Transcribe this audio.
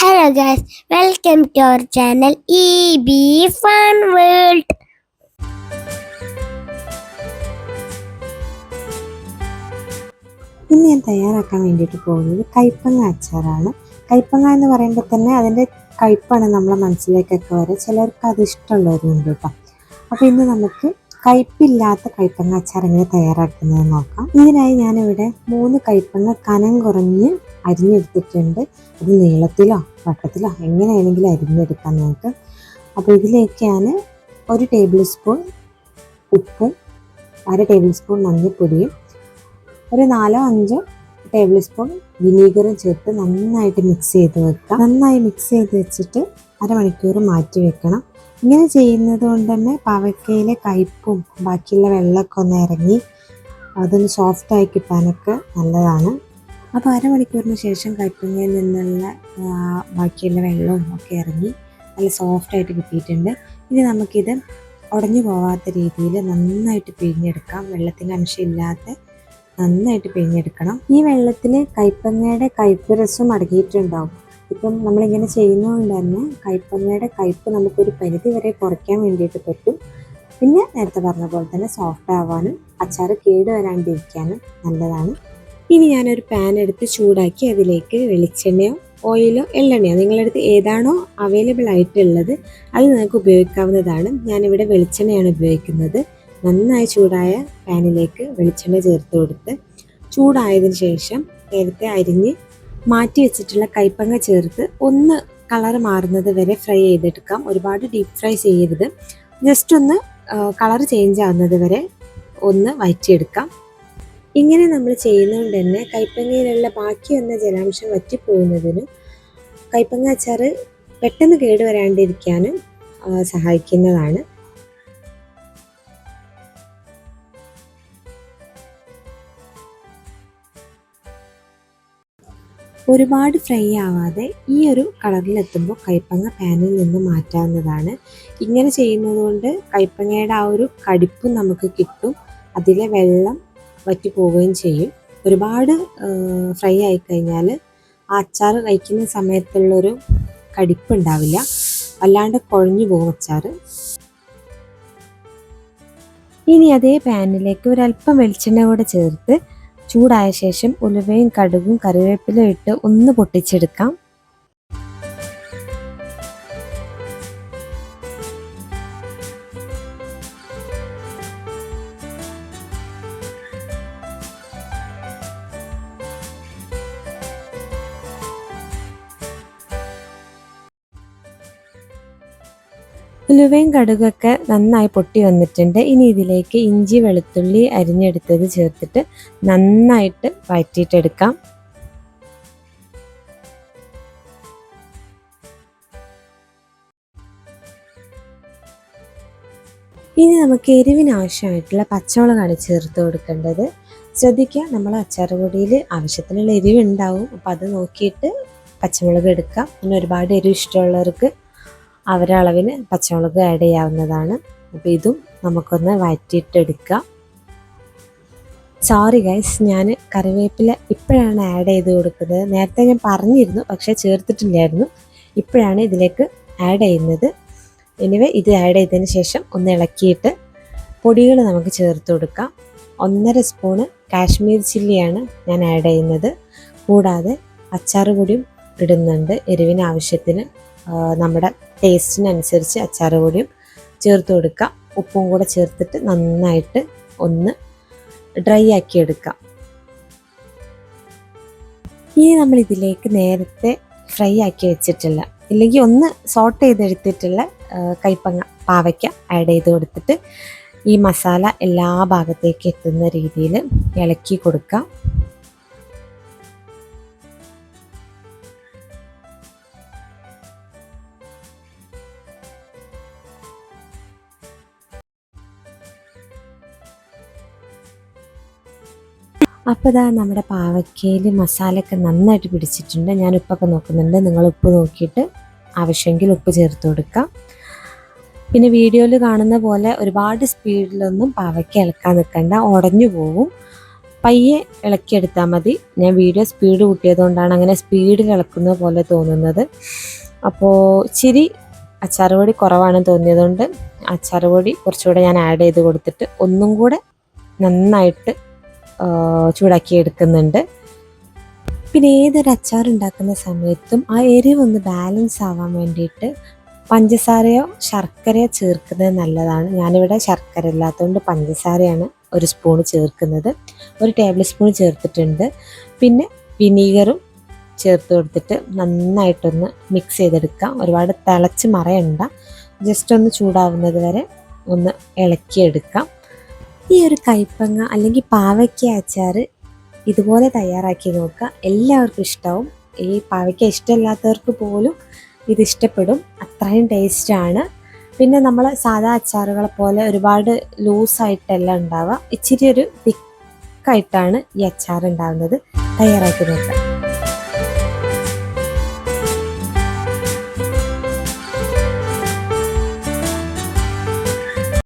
Hello guys welcome to our channel E B fun world ഇന്ന് ഞാൻ തയ്യാറാക്കാൻ വേണ്ടിയിട്ട് പോകുന്നത് കൈപ്പങ്ങ അച്ചാറാണ്. കൈപ്പങ്ങ എന്ന് പറയുമ്പോൾ തന്നെ അതിന്റെ കയ്പ്പാണ് നമ്മളെ മനസ്സിലേക്കൊക്കെ വരെ. ചിലർക്ക് അത് ഇഷ്ടമുള്ളവരുണ്ട് കേട്ടോ. അപ്പോൾ ഇന്ന് നമുക്ക് കയ്പ്പില്ലാത്ത കൈപ്പങ്ങ അച്ചാർ എങ്ങനെ തയ്യാറാക്കുന്നത് നോക്കാം. ഇതിനായി ഞാനിവിടെ മൂന്ന് കൈപ്പങ്ങ കനം കുറഞ്ഞ് അരിഞ്ഞെടുത്തിട്ടുണ്ട്. അത് നീളത്തിലോ വട്ടത്തിലോ എങ്ങനെയാണെങ്കിലും അരിഞ്ഞെടുക്കാം നമുക്ക് അപ്പോൾ ഇതിലേക്കാണ് ഒരു ടേബിൾ സ്പൂൺ ഉപ്പും അര ടേബിൾ സ്പൂൺ മഞ്ഞൾപ്പൊടിയും ഒരു നാലോ അഞ്ചോ ടേബിൾ സ്പൂൺ വിനീഗറും ചേർത്ത് നന്നായിട്ട് മിക്സ് ചെയ്ത് വെക്കാം. നന്നായി മിക്സ് ചെയ്ത് വെച്ചിട്ട് അരമണിക്കൂർ മാറ്റി വെക്കണം. ഇങ്ങനെ ചെയ്യുന്നത് കൊണ്ട് തന്നെ പവയ്ക്കയിലെ കയ്പും ബാക്കിയുള്ള വെള്ളമൊക്കെ ഒന്ന് ഇറങ്ങി അതൊന്ന് സോഫ്റ്റായി കിട്ടാനൊക്കെ നല്ലതാണ്. അപ്പോൾ അരമണിക്കൂറിന് ശേഷം കയ്പങ്ങയിൽ നിന്നുള്ള ബാക്കിയുള്ള വെള്ളവും ഒക്കെ ഇറങ്ങി നല്ല സോഫ്റ്റായിട്ട് കിട്ടിയിട്ടുണ്ട്. ഇനി നമുക്കിത് ഉടഞ്ഞു പോവാത്ത രീതിയിൽ നന്നായിട്ട് പിഴിഞ്ഞെടുക്കാം. വെള്ളത്തിന്റെ അംശം ഇല്ലാത്ത നന്നായിട്ട് പിഴിഞ്ഞെടുക്കണം. ഈ വെള്ളത്തിൽ കൈപ്പങ്ങയുടെ കയ്പ്പ് രസം അടങ്ങിയിട്ടുണ്ടാവും. ഇപ്പം നമ്മളിങ്ങനെ ചെയ്യുന്നതുകൊണ്ട് തന്നെ കൈപ്പങ്ങയുടെ കയ്പ്പ് നമുക്കൊരു പരിധി വരെ കുറയ്ക്കാൻ വേണ്ടിയിട്ട് പറ്റും. പിന്നെ നേരത്തെ പറഞ്ഞ പോലെ തന്നെ സോഫ്റ്റ് ആവാനും അച്ചാർ കേടുവരാണ്ടിരിക്കാനും നല്ലതാണ്. ഇനി ഞാനൊരു പാൻ എടുത്ത് ചൂടാക്കി അതിലേക്ക് വെളിച്ചെണ്ണയോ ഓയിലോ എള്ളെണ്ണയോ നിങ്ങളുടെ അടുത്ത് ഏതാണോ അവൈലബിൾ ആയിട്ടുള്ളത് അത് നിങ്ങൾക്ക് ഉപയോഗിക്കാവുന്നതാണ്. ഞാനിവിടെ വെളിച്ചെണ്ണയാണ് ഉപയോഗിക്കുന്നത്. നന്നായി ചൂടായ പാനിലേക്ക് വെളിച്ചെണ്ണ ചേർത്ത് കൊടുത്ത് ചൂടായതിനു ശേഷം നേരത്തെ അരിഞ്ഞ് മാറ്റി വെച്ചിട്ടുള്ള കൈപ്പങ്ങ ചേർത്ത് ഒന്ന് കളർ മാറുന്നത് വരെ ഫ്രൈ ചെയ്തെടുക്കാം. ഒരുപാട് ഡീപ്പ് ഫ്രൈ ചെയ്യരുത്. ജസ്റ്റ് ഒന്ന് കളർ ചേഞ്ച് ആവുന്നത് വരെ ഒന്ന് വഴറ്റിയെടുക്കാം ഇങ്ങനെ നമ്മൾ ചെയ്യുന്നതുകൊണ്ട് തന്നെ കൈപ്പങ്ങയിലുള്ള ബാക്കി വന്ന ജലാംശം വറ്റിപ്പോകുന്നതിനും കൈപ്പങ്ങ അച്ചാർ പെട്ടെന്ന് കേടുവരാണ്ടിരിക്കാനും സഹായിക്കുന്നതാണ്. ഒരുപാട് ഫ്രൈ ആവാതെ ഈ ഒരു കളറിലെത്തുമ്പോൾ കൈപ്പങ്ങ പാനിൽ നിന്ന് മാറ്റാവുന്നതാണ്. ഇങ്ങനെ ചെയ്യുന്നത് കൊണ്ട് കൈപ്പങ്ങയുടെ ആ ഒരു കടിപ്പും നമുക്ക് കിട്ടും. അതിലെ വെള്ളം വറ്റി പോവുകയും ചെയ്യും. ഒരുപാട് ഫ്രൈ ആയിക്കഴിഞ്ഞാൽ ആ അച്ചാർ കഴിക്കുന്ന സമയത്തുള്ളൊരു കടിപ്പുണ്ടാവില്ല. അല്ലാണ്ട് കുഴഞ്ഞു പോകും അച്ചാർ ഇനി അതേ പാനിലേക്ക് ഒരല്പം വെളിച്ചെണ്ണ കൂടെ ചേർത്ത് ചൂടായ ശേഷം ഉലുവയും കടുകും കറിവേപ്പിലും ഇട്ട് ഒന്ന് പൊട്ടിച്ചെടുക്കാം. ഉലുവയും കടുകൊക്കെ നന്നായി പൊട്ടി വന്നിട്ടുണ്ട്. ഇനി ഇതിലേക്ക് ഇഞ്ചി വെളുത്തുള്ളി അരിഞ്ഞെടുത്തത് ചേർത്തിട്ട് നന്നായിട്ട് വഴറ്റിയിട്ടെടുക്കാം. ഇനി നമുക്ക് എരിവിനാവശ്യമായിട്ടുള്ള പച്ചമുളകാണ് ചേർത്ത് കൊടുക്കേണ്ടത്. ശ്രദ്ധിക്കുക നമ്മൾ അച്ചാർ പൊടിയിൽ ആവശ്യത്തിനുള്ള എരിവ് ഉണ്ടാവും അപ്പോൾ അത് നോക്കിയിട്ട് പച്ചമുളക് എടുക്കാം. പിന്നെ ഒരുപാട് എരിവ് ഇഷ്ടമുള്ളവർക്ക് അവരെ അളവിന് പച്ചമുളക് ആഡ് ചെയ്യാവുന്നതാണ്. അപ്പോൾ ഇതും നമുക്കൊന്ന് വഴറ്റിയിട്ടെടുക്കാം. സോറി ഗൈസ് ഞാൻ കറിവേപ്പില ഇപ്പോഴാണ് ആഡ് ചെയ്ത് കൊടുക്കുന്നത്. നേരത്തെ ഞാൻ പറഞ്ഞിരുന്നു പക്ഷേ ചേർത്തിട്ടില്ലായിരുന്നു. ഇപ്പോഴാണ് ഇതിലേക്ക് ആഡ് ചെയ്യുന്നത്. എനിവേ ഇത് ആഡ് ചെയ്തതിന് ശേഷം ഒന്ന് ഇളക്കിയിട്ട് പൊടികൾ നമുക്ക് ചേർത്ത് കൊടുക്കാം. ഒന്നര സ്പൂണ് കാശ്മീർ ചില്ലിയാണ് ഞാൻ ആഡ് ചെയ്യുന്നത്. കൂടാതെ അച്ചാർ പൊടിയും ഇടുന്നുണ്ട് എരിവിന് ആവശ്യത്തിന്. നമ്മുടെ ടേസ്റ്റിനനുസരിച്ച് അച്ചാർ പൊടിയും ചേർത്ത് കൊടുക്കാം ഉപ്പും കൂടെ ചേർത്തിട്ട് നന്നായിട്ട് ഒന്ന് ഡ്രൈ ആക്കി എടുക്കാം ഇനി നമ്മൾ ഇതിലേക്ക് നേരത്തെ ഫ്രൈ ആക്കി വെച്ചിട്ടില്ല ഇല്ലെങ്കിൽ ഒന്ന് സോട്ട് ചെയ്തെടുത്തിട്ടുള്ള കൈപ്പങ്ങ പാവയ്ക്ക ആഡ് ചെയ്ത് കൊടുത്തിട്ട് ഈ മസാല എല്ലാ ഭാഗത്തേക്ക് എത്തുന്ന രീതിയിൽ ഇളക്കി കൊടുക്കാം അപ്പോൾ ഇതാ നമ്മുടെ പാവയ്ക്കയിൽ മസാലയൊക്കെ നന്നായിട്ട് പിടിച്ചിട്ടുണ്ട്. ഞാൻ ഉപ്പൊക്കെ നോക്കുന്നുണ്ട്. നിങ്ങൾ ഉപ്പ് നോക്കിയിട്ട് ആവശ്യമെങ്കിൽ ഉപ്പ് ചേർത്ത് കൊടുക്കാം. പിന്നെ വീഡിയോയിൽ കാണുന്ന പോലെ ഒരുപാട് സ്പീഡിലൊന്നും പാവയ്ക്ക ഇളക്കാൻ നിൽക്കണ്ട. ഉടഞ്ഞു പോവും. പയ്യെ ഇളക്കിയെടുത്താൽ മതി. ഞാൻ വീഡിയോ സ്പീഡ് കൂട്ടിയതുകൊണ്ടാണ് അങ്ങനെ സ്പീഡിൽ ഇളക്കുന്ന പോലെ തോന്നുന്നത്. അപ്പോൾ ചിരി അച്ചാറുപൊടി കുറവാണെന്ന് തോന്നിയതുകൊണ്ട് അച്ചാറുപൊടി കുറച്ചുകൂടെ ഞാൻ ആഡ് ചെയ്ത് കൊടുത്തിട്ട് ഒന്നും കൂടെ നന്നായിട്ട് ചൂടാക്കി എടുക്കുന്നുണ്ട്. പിന്നെ ഏതൊരു അച്ചാർ ഉണ്ടാക്കുന്ന സമയത്തും ആ എരിവ് ഒന്ന് ബാലൻസ് ആവാൻ വേണ്ടിയിട്ട് പഞ്ചസാരയോ ശർക്കരയോ ചേർക്കുന്നത് നല്ലതാണ്. ഞാനിവിടെ ശർക്കര ഇല്ലാത്തതുകൊണ്ട് പഞ്ചസാരയാണ് ഒരു സ്പൂൺ ചേർക്കുന്നത്. ഒരു ടേബിൾ സ്പൂൺ ചേർത്തിട്ടുണ്ട്. പിന്നെ വിനീഗറും ചേർത്ത് കൊടുത്തിട്ട് നന്നായിട്ടൊന്ന് മിക്സ് ചെയ്തെടുക്കാം. ഒരുപാട് തിളച്ച് മറയണ്ട. ജസ്റ്റ് ഒന്ന് ചൂടാവുന്നത് വരെ ഒന്ന് ഇളക്കിയെടുക്കാം. ഈ ഒരു കൈപ്പങ്ങ അല്ലെങ്കിൽ പാവയ്ക്ക അച്ചാർ ഇതുപോലെ തയ്യാറാക്കി നോക്കുക. എല്ലാവർക്കും ഇഷ്ടവും. ഈ പാവയ്ക്ക ഇഷ്ടമില്ലാത്തവർക്ക് പോലും ഇത് ഇഷ്ടപ്പെടും. അത്രയും ടേസ്റ്റാണ് പിന്നെ നമ്മൾ സാധാ അച്ചാറുകളെ പോലെ ഒരുപാട് ലൂസായിട്ടല്ല ഉണ്ടാവുക. ഇച്ചിരി ഒരു തിക്കായിട്ടാണ് ഈ അച്ചാർ ഉണ്ടാകുന്നത് തയ്യാറാക്കി നോക്കുക.